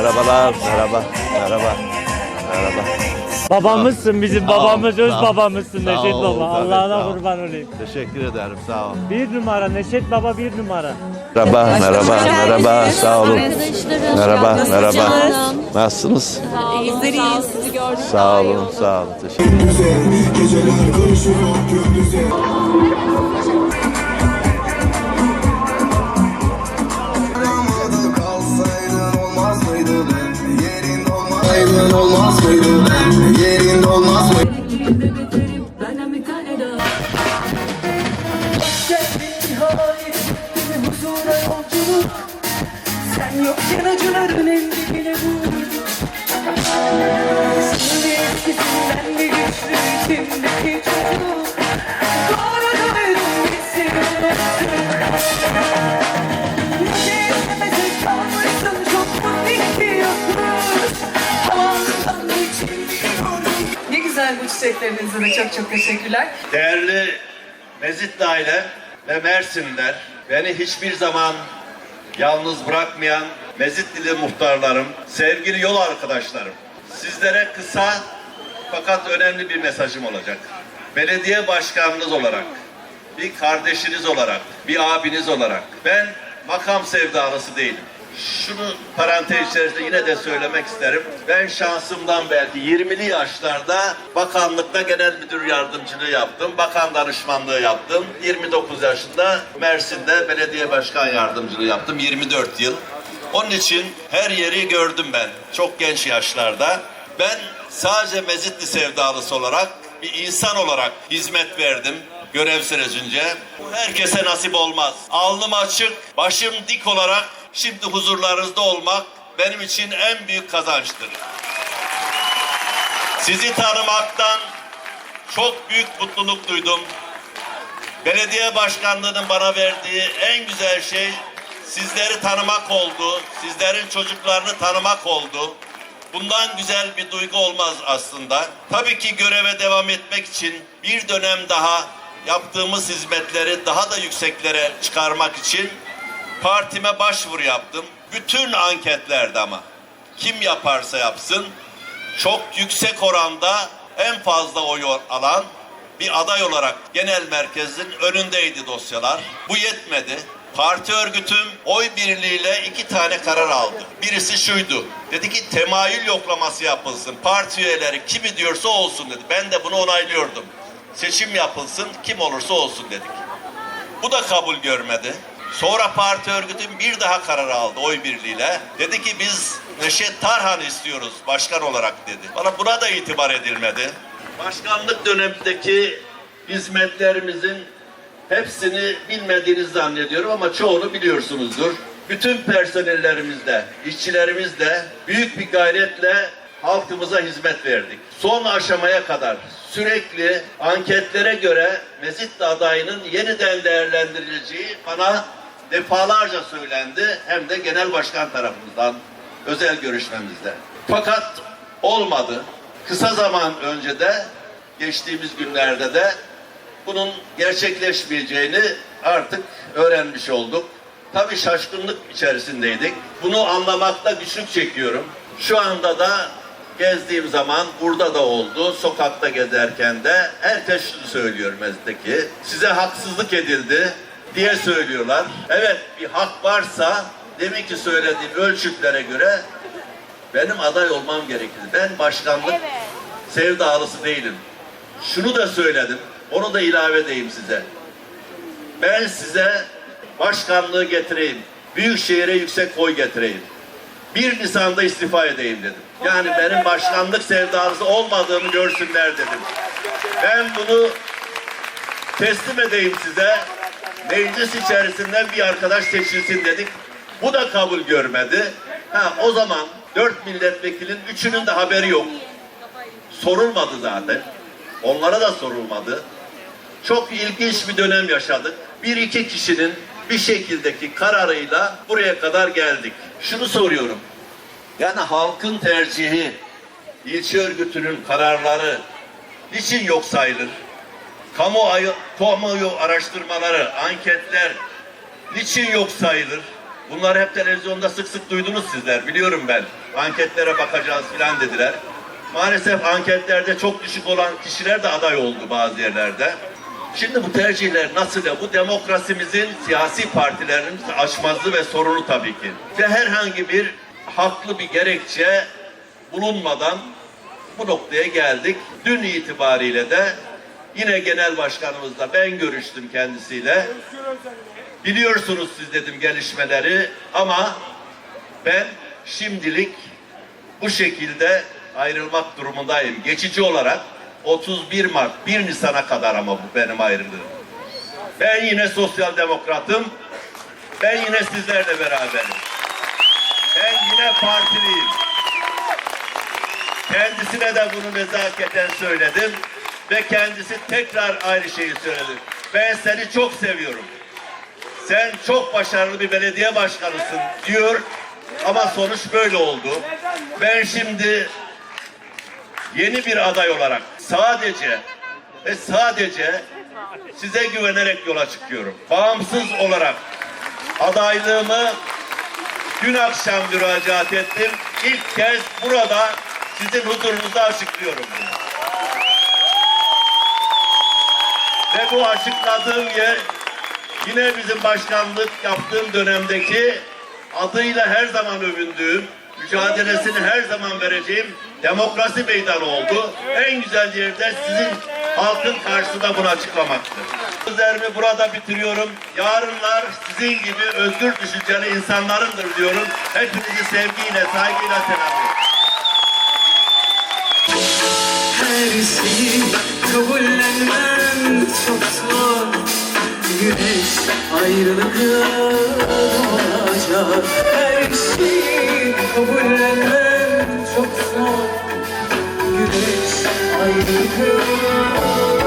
Merhabalar. Merhaba. Merhaba. Merhaba. Babamızsın bizim Sağ ol, babamız, öz sağ ol. babamızsın Sağ Neşet ol, Baba. tabii, Allah'ına sağ ol. kurban olayım. Teşekkür ederim. Sağ ol. Bir numara Neşet Baba bir numara. Merhaba. Merhaba. Merhaba. Sağ olun. Merhaba. Merhaba. Nasılsınız? İzleriz. Sizi gördük. Sağ olun. Sağ olun. Teşekkür Geceler karışıyor olmasaydın olmaz mıydı? Ben Yerinde olmaz mıydı? Huzura yolculuk Sen yokken acıların en dibine vurdu çiçeklerinize de çok çok teşekkürler. Değerli Mezitli aile ve Mersinler, beni hiçbir zaman yalnız bırakmayan Mezitlili muhtarlarım, sevgili yol arkadaşlarım. Sizlere kısa fakat önemli bir mesajım olacak. Belediye başkanınız olarak, bir kardeşiniz olarak, bir abiniz olarak ben makam sevdalısı değilim. Şunu parantez içerisinde yine de söylemek isterim. Ben şansımdan belki 20'li yaşlarda bakanlıkta genel müdür yardımcılığı yaptım. Bakan danışmanlığı yaptım. 29 yaşında Mersin'de belediye başkan yardımcılığı yaptım. 24 yıl. Onun için her yeri gördüm ben çok genç yaşlarda. Ben sadece Mezitli sevdalısı olarak bir insan olarak hizmet verdim görev sürecince. Bu herkese nasip olmaz. Alnım açık, başım dik olarak şimdi huzurlarınızda olmak benim için en büyük kazançtır. Sizi tanımaktan çok büyük mutluluk duydum. Belediye başkanlığının bana verdiği en güzel şey sizleri tanımak oldu. Sizlerin çocuklarını tanımak oldu. Bundan güzel bir duygu olmaz aslında. Tabii ki göreve devam etmek için bir dönem daha yaptığımız hizmetleri daha da yükseklere çıkarmak için partime başvuru yaptım. Bütün anketlerde ama kim yaparsa yapsın çok yüksek oranda en fazla oy alan bir aday olarak genel merkezin önündeydi dosyalar. Bu yetmedi. Parti örgütüm oy birliğiyle iki tane karar aldı. Birisi şuydu. Dedi ki temayül yoklaması yapılsın. Parti üyeleri kimi diyorsa olsun dedi. Ben de bunu onaylıyordum. Seçim yapılsın kim olursa olsun dedik. Bu da kabul görmedi. Sonra parti örgütüm bir daha karar aldı oy birliğiyle. Dedi ki biz Neşet Tarhan istiyoruz başkan olarak dedi. Bana buna da itibar edilmedi. Başkanlık dönemindeki hizmetlerimizin hepsini bilmediğinizi zannediyorum ama çoğunu biliyorsunuzdur. Bütün personellerimizle, işçilerimizle büyük bir gayretle halkımıza hizmet verdik. Son aşamaya kadar sürekli anketlere göre Mezitli adayının yeniden değerlendirileceği bana defalarca söylendi. Hem de genel başkan tarafından özel görüşmemizde. Fakat olmadı. Kısa zaman önce de geçtiğimiz günlerde de bunun gerçekleşmeyeceğini artık öğrenmiş olduk. Tabii şaşkınlık içerisindeydik. Bunu anlamakta güçlük çekiyorum. Şu anda da gezdiğim zaman burada da oldu. Sokakta gezerken de herkes şunu söylüyor mezdeki. Size haksızlık edildi diye söylüyorlar. Evet bir hak varsa demin ki söylediğim ölçütlere göre benim aday olmam gerekir. Ben başkanlık sevdalısı değilim. Şunu da söyledim. Onu da ilave edeyim size. Ben size başkanlığı getireyim. Büyükşehir'e yüksek oy getireyim. 1 Nisan'da istifa edeyim dedim. Yani benim başkanlık sevdalısı olmadığımı görsünler dedim. Ben bunu teslim edeyim size. Meclis içerisinden bir arkadaş seçilsin dedik. Bu da kabul görmedi. Ha, o zaman dört milletvekilin üçünün de haberi yok. Sorulmadı zaten. Onlara da sorulmadı. Çok ilginç bir dönem yaşadık. Bir iki kişinin bir şekildeki kararıyla buraya kadar geldik. Şunu soruyorum. Yani halkın tercihi, ilçe örgütünün kararları niçin yok sayılır? Kamuoyu, kamuoyu araştırmaları, anketler niçin yok sayılır? Bunları hep televizyonda sık sık duydunuz sizler. Biliyorum ben. Anketlere bakacağız filan dediler. Maalesef anketlerde çok düşük olan kişiler de aday oldu bazı yerlerde. Şimdi bu tercihler nasıl da bu demokrasimizin siyasi partilerin aşmazlığı ve sorunu tabii ki. Ve herhangi bir haklı bir gerekçe bulunmadan bu noktaya geldik. Dün itibariyle de yine genel başkanımızla ben görüştüm kendisiyle. Biliyorsunuz siz dedim gelişmeleri ama ben şimdilik bu şekilde ayrılmak durumundayım. Geçici olarak 31 Mart 1 Nisan'a kadar ama bu benim ayrılığım. Ben yine sosyal demokratım. Ben yine sizlerle beraberim. Ben yine partiliyim. Kendisine de bunu nezaketen söyledim ve kendisi tekrar aynı şeyi söyledi. Ben seni çok seviyorum. Sen çok başarılı bir belediye başkanısın diyor ama sonuç böyle oldu. Ben şimdi yeni bir aday olarak sadece ve sadece size güvenerek yola çıkıyorum. Bağımsız olarak adaylığımı dün akşam müracaat ettim. İlk kez burada sizin huzurunuzda açıklıyorum bunu. Ve bu açıkladığım yer yine bizim başkanlık yaptığım dönemdeki adıyla her zaman övündüğüm, mücadelesini her zaman vereceğim demokrasi meydanı oldu. En güzel yerde sizin halkın karşısında bunu açıklamaktır. Sözlerimi burada bitiriyorum. Yarınlar sizin gibi özgür düşünceli insanlarındır diyorum. Hepinizi sevgiyle, saygıyla selamlıyorum. Her şeyi kabullenmem zor Güneş ayrılığı olacak Her şeyi kabullenmem çok zor. Güneş ayrılığı. Dilinin